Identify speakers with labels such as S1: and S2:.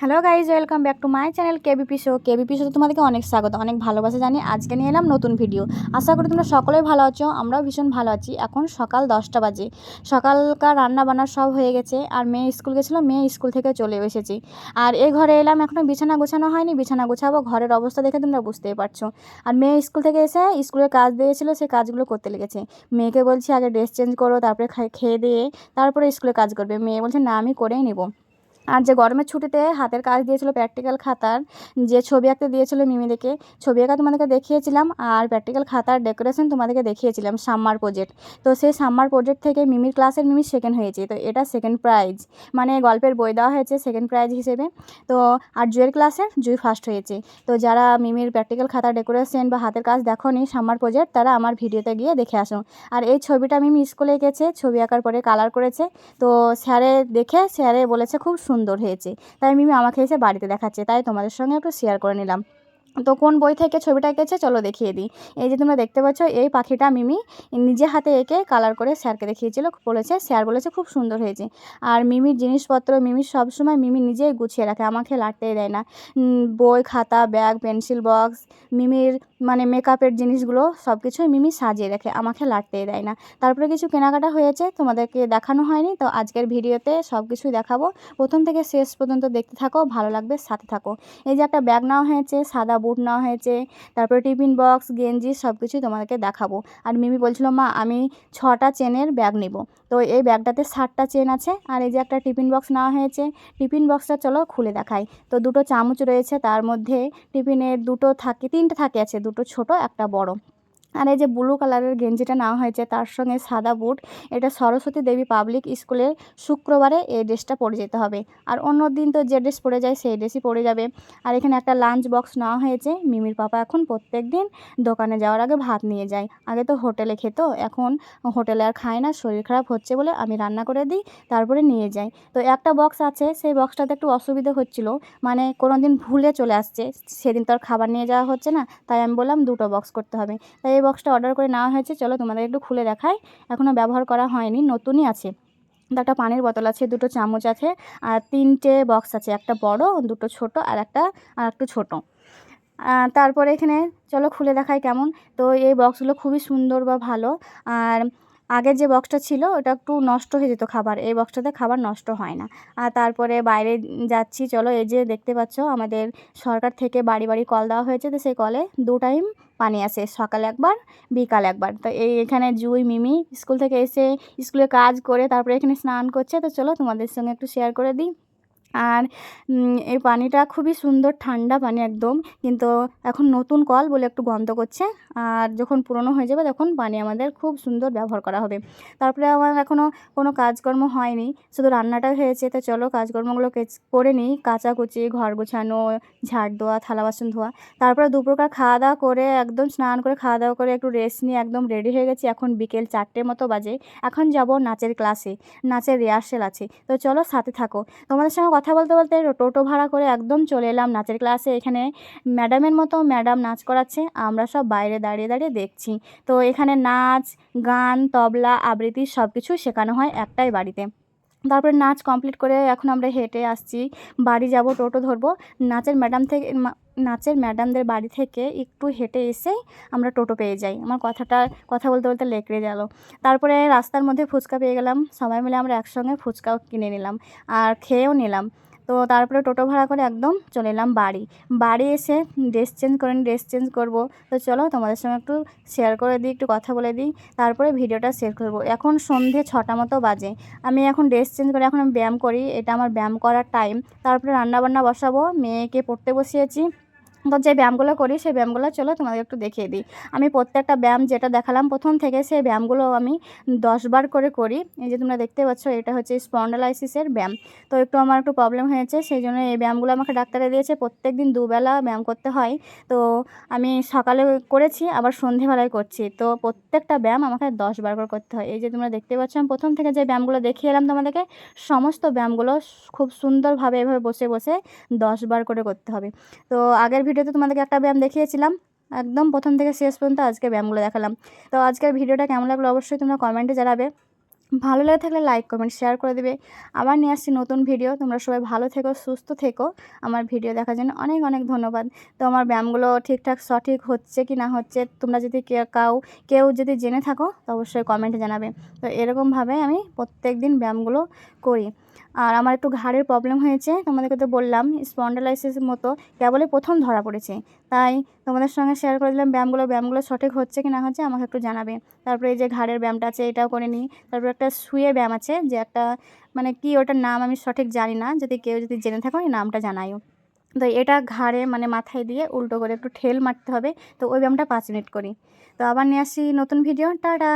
S1: Hello guys welcome back to my channel KBP show. KBP শোতে তোমাদেরকে অনেক স্বাগত, অনেক ভালোবাসা জানি আজকে নিয়ে এলাম নতুন ভিডিও। আশা করি তোমরা সকলেই ভালো আছো, আমরাও ভীষণ ভালো আছি। এখন সকাল দশটা বাজে। সকালকার রান্না বান্না সব হয়ে গেছে, আর মেয়ে স্কুল গেছিল, মেয়ে স্কুল থেকে চলে এসেছি। আর এই ঘরে এলাম এখনও বিছানা গোছানো হয়নি, বিছানা গোছাবো, ঘরের অবস্থা দেখে তোমরা বুঝতেই পারছ। আর মেয়ে স্কুল থেকে এসে স্কুলের কাজ দিয়েছিলো সেই কাজগুলো করতে লেগেছে। মেয়েকে বলছি, আগে ড্রেস চেঞ্জ করো, তারপরে খেয়ে দিয়ে তারপরে স্কুলে কাজ করবে। মেয়ে বলছে, না, আমি করেই নেব। আর যে গরমের ছুটিতে হাতের কাজ দিয়েছিল প্র্যাকটিক্যাল খাতার, যে ছবি আঁকতে দিয়েছিল মিমিদেরকে, ছবি আঁকা তোমাদেরকে দেখিয়েছিলাম আর প্র্যাকটিক্যাল খাতার ডেকোরেশন তোমাদেরকে দেখিয়েছিলাম সাম্মার প্রজেক্ট তো সেই সাম্মার প্রজেক্ট থেকে মিমির ক্লাসের মিমি সেকেন্ড হয়েছে, তো এটা সেকেন্ড প্রাইজ মানে গল্পের বই দেওয়া হয়েছে সেকেন্ড প্রাইজ হিসেবে। তো আর জুয়ের ক্লাসের জুই ফার্স্ট হয়েছে। তো যারা মিমির প্র্যাকটিক্যাল খাতা ডেকোরেশন বা হাতের কাজ দেখোনি সাম্মার প্রজেক্ট তারা আমার ভিডিওতে গিয়ে দেখে আসো। আর এই ছবিটা মিমি স্কুলে এঁকেছে, ছবি আঁকার পরে কালার করেছে। তো স্যারে দেখে স্যারে বলেছে খুব সুন্দর হয়েছে। তাই মিমি আমাকে এসে বাড়িতে দেখাচ্ছে তাই তোমাদের সঙ্গে একটু শেয়ার করে নিলাম। তো কোন বই থেকে ছবিটা এঁকেছে চলো দেখিয়ে দিই। এই যে তোমরা দেখতে পাচ্ছ, এই পাখিটা মিমি নিজে হাতে এঁকে কালার করে স্যারকে দেখিয়েছিল, বলেছে, স্যার বলেছে খুব সুন্দর হয়েছে। আর মিমির জিনিসপত্র মিমি সবসময় মিমি নিজেই গুছিয়ে রাখে, আমাকে লাটতেই দেয় না। বই, খাতা, ব্যাগ, পেন্সিল বক্স, মিমির মানে মেকআপের জিনিসগুলো সব কিছুই মিমি সাজিয়ে রাখে, আমাকে লাটতেই দেয় না। তারপরে কিছু কেনাকাটা হয়েছে, তোমাদেরকে দেখানো হয়নি, তো আজকের ভিডিওতে সব কিছুই দেখাবো। প্রথম থেকে শেষ পর্যন্ত দেখতে থাকো, ভালো লাগবে, সাথে থাকো। এই যে একটা ব্যাগ নেওয়া হয়েছে, সাদা বুট নেওয়া হয়েছে, তারপর টিফিন বক্স গেঞ্জি সব কিছুই তোমাদেরকে দেখাবো। আর মিমি বলছিল, মা, আমি ছটা চেনের ব্যাগ নেব। তো এই ব্যাগটাতে ষাটটা চেন আছে, আর এই যে একটা টিফিন বক্স নেওয়া হয়েছে, টিফিন বক্সটা চলো খুলে দেখাই। তো দুটো চামচ রয়েছে, তার মধ্যে টিফিনের দুটো থাকে, তিনটে থাকে আছে, দুটো ছোট, একটা বড়। আর এই যে ব্লু কালারের গেঞ্জিটা নেওয়া হয়েছে, তার সঙ্গে সাদা বুট। এটা সরস্বতী দেবী পাবলিক স্কুলের শুক্রবারে এই ড্রেসটা পরে যেতে হবে। আর অন্য দিন তো যে ড্রেস পরে যায়, সেই ড্রেসই পরে যাবে। আর এখানে একটা লাঞ্চ বক্স নেওয়া হয়েছে। মিমির পাপা এখন প্রত্যেক দিন দোকানে যাওয়ার আগে ভাত নিয়ে যায়। আগে তো হোটেলে খেত, এখন হোটেলে আর খায় না, শরীর খারাপ হচ্ছে বলে আমি রান্না করে দিই, তারপরে নিয়ে যাই। তো একটা বক্স আছে, সেই বক্সটাতে একটু অসুবিধা হচ্ছিল। মানে কোনো দিন ভুলে চলে আসছে। সেদিন তো আর খাবার নিয়ে যাওয়া হচ্ছে না, তাই আমি বললাম দুটো বক্স করতে হবে। তাই এই বক্সটা অর্ডার করে নেওয়া হয়েছে। চলো তোমাদের একটু খুলে দেখাই। এখনও ব্যবহার করা হয়নি, নতুনই আছে। একটা পানির বোতল আছে, দুটো চামচ আছে, আর তিনটে বক্স আছে। একটা বড়, দুটো ছোট, আর একটা, আর একটু ছোটো। তারপরে এখানে, চলো খুলে দেখাই কেমন। তো এই বক্সগুলো খুবই সুন্দর বা ভালো। আর আগের যে বক্সটা ছিল, ওটা একটু নষ্ট হয়ে যেত খাবার। এই বক্সটাতে খাবার নষ্ট হয় না। আর তারপরে বাইরে যাচ্ছি, চলো এই যে দেখতে পাচ্ছ, আমাদের সরকার থেকে বাড়ি বাড়ি কল দেওয়া হয়েছে। তো সেই কলে দু টাইম পানি আসে সকালে একবার, বিকাল একবার। তো এই এখানে জুই, মিমি স্কুল থেকে এসে স্কুলে কাজ করে, তারপরে এখানে স্নান করছে। তো চলো তোমাদের সঙ্গে একটু শেয়ার করে দিই। আর এই পানিটা খুবই সুন্দর, ঠান্ডা পানি একদম। কিন্তু এখন নতুন কল বলে একটু গন্ধ করছে। আর যখন পুরনো হয়ে যাবে তখন পানি আমাদের খুব সুন্দর ব্যবহার করা হবে। তারপরে আমার এখনও কোনো কাজকর্ম হয়নি, শুধু রান্নাটা হয়েছে। তো চলো কাজকর্মগুলো করে নিই। কাচাকুচি, ঘর গোছানো, ঝাড় দেওয়া থালা বাসন ধোয়া। তারপরে দুপ্রকার খাওয়া দাওয়া করে একদম স্নান করে খাওয়া দাওয়া করে একটু রেস্ট নিয়ে একদম রেডি হয়ে গেছি। এখন বিকেল চারটে মতো বাজে। এখন যাব নাচের ক্লাসে নাচের রিহার্সেল আছে। তো চলো সাথে থাকো। তোমাদের সঙ্গে কথা বলতে বলতে টোটো ভাড়া করে একদম চলে এলাম নাচের ক্লাসে এখানে ম্যাডামের মতো ম্যাডাম নাচ করাচ্ছে, আমরা সব বাইরে দাঁড়িয়ে দাঁড়িয়ে দেখছি। তো এখানে নাচ, গান, তবলা, আবৃত্তি সব কিছু শেখানো হয় একটাই বাড়িতে। তারপরে নাচ কমপ্লিট করে এখন আমরা হেঁটে আসছি, বাড়ি যাব, টোটো ধরবো। নাচের ম্যাডাম থেকে নাচের ম্যাডামদের বাড়ি থেকে একটু হেঁটে এসেই আমরা টোটো পেয়ে যাই। আমার কথাটা, কথা বলতে বলতে লেকড়ে গেল। তারপরে রাস্তার মধ্যে ফুচকা পেয়ে গেলাম। সবাই মিলে আমরা একসঙ্গে ফুচকাও কিনে নিলাম আর খেয়েও নিলাম। তো তারপরে টোটো ভাড়া করে একদম চলে এলাম বাড়ি। বাড়ি এসে ড্রেস চেঞ্জ করে ড্রেস চেঞ্জ করব। তো চলো তোমাদের সঙ্গে একটু শেয়ার করে দিই, একটু কথা বলে দিই। তারপরে ভিডিওটা শেয়ার করব। এখন সন্ধে ছটা মতো বাজে। আমি এখন ড্রেস চেঞ্জ করে এখন আমি ব্যায়াম করি। এটা আমার ব্যায়াম করার টাইম তারপরে রান্নাবান্না বসাবো। মেয়েকে পড়তে বসিয়েছি। তো যে ব্যায়ামগুলো করি, সেই ব্যায়ামগুলো চলো তোমাদের একটু দেখিয়ে দিই। আমি প্রত্যেকটা ব্যায়াম যেটা দেখালাম প্রথম থেকে, সেই ব্যায়ামগুলো আমি দশ বার করে করি। এই যে তোমরা দেখতে পাচ্ছ, এটা হচ্ছে স্পন্ডালাইসিসের ব্যায়াম। তো একটু আমার একটু প্রবলেম হয়েছে, সেই জন্য এই ব্যায়ামগুলো আমাকে ডাক্তারে দিয়েছে। প্রত্যেক দিন দুবেলা ব্যায়াম করতে হয়। তো আমি সকালে করেছি, আবার সন্ধেবেলায় করছি। তো প্রত্যেকটা ব্যায়াম আমাকে দশ বার করে করতে হয়। এই যে তোমরা দেখতে পাচ্ছ, আমি প্রথম থেকে যে ব্যায়ামগুলো দেখিয়ে এলাম তোমাদেরকে, সমস্ত ব্যায়ামগুলো খুব সুন্দরভাবে এভাবে বসে বসে দশ বার করে করতে হবে। তো আগের ভিডিওতে তোমাদেরকে একটা ব্যায়াম দেখিয়েছিলাম। একদম প্রথম থেকে শেষ পর্যন্ত আজকে ব্যায়ামগুলো দেখালাম। তো আজকের ভিডিওটা কেমন লাগল অবশ্যই তোমরা কমেন্টে জানাবে। ভালো লেগে থাকলে লাইক, কমেন্ট, শেয়ার করে দেবে। আবার নিয়ে আসছি নতুন ভিডিও। তোমরা সবাই ভালো থেকো, সুস্থ থেকো। আমার ভিডিও দেখার জন্য অনেক অনেক ধন্যবাদ। তো আমার ব্যায়ামগুলো ঠিকঠাক, সঠিক হচ্ছে কি না হচ্ছে তোমরা যদি কাউ, কেউ যদি জেনে থাকো, তো অবশ্যই কমেন্টে জানাবে। তো এরকমভাবে আমি প্রত্যেক দিন ব্যায়ামগুলো করি। আর আমার একটু ঘাড়ের প্রবলেম হয়েছে। তোমাদেরকে তো বললাম স্পন্ডালাইসিস মতো কেবলই প্রথম ধরা পড়েছে। তাই তোমাদের সঙ্গে শেয়ার করে দিলাম ব্যায়ামগুলো ব্যায়ামগুলো সঠিক হচ্ছে কি না হচ্ছে আমাকে একটু জানাবে। তারপরে এই যে ঘাড়ের ব্যায়ামটা আছে, এটাও করে নিই। তারপর একটা শুয়ে ব্যায়াম আছে, যে একটা মানে কি ওটার নাম আমি সঠিক জানি না। যদি কেউ যদি জেনে থাকো, এই নামটা জানাইও। তো এটা ঘাড়ে মানে মাথায় দিয়ে উল্টো করে একটু ঠেল মারতে হবে। তো ওই ব্যায়ামটা পাঁচ মিনিট করি। তো আবার নিয়ে আসি নতুন ভিডিও টাটা!